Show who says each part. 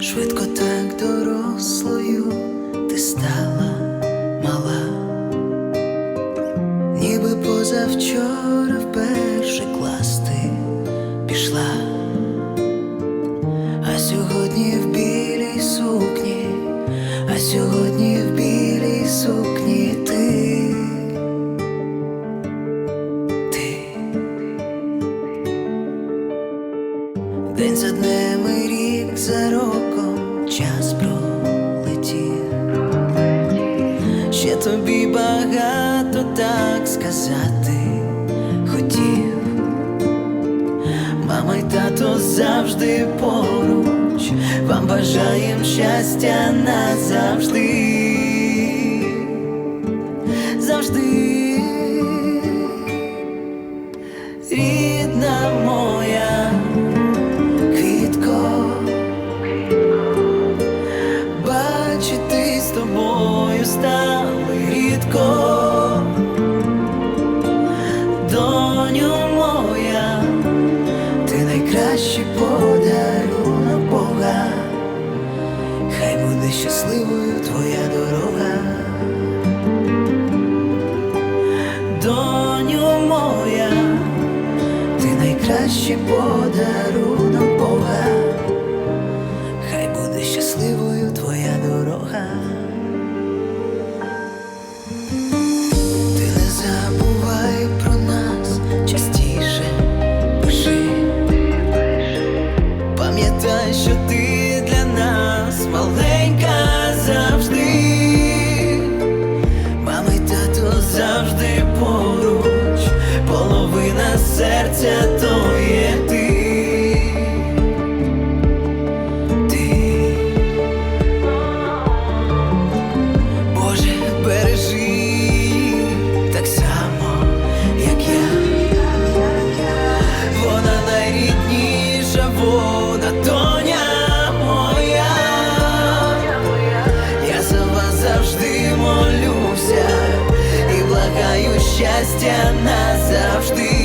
Speaker 1: Швидко так дорослою ти стала мала, ніби позавчора в перший клас ти пішла, а сьогодні в білій сукні, а сьогодні в День за днем і рік за роком час пролетів. Ще тобі багато так сказати хотів. Мама й тато завжди поруч, вам бажаєм щастя назавжди. Завжди. Доню моя, ти найкращий подарунок Бога, хай буде щасливою твоя дорога. Доню моя, ти найкращий подарунок Бога, хай буде щасливою твоя дорога. Що ти для нас маленька щастя назавжди.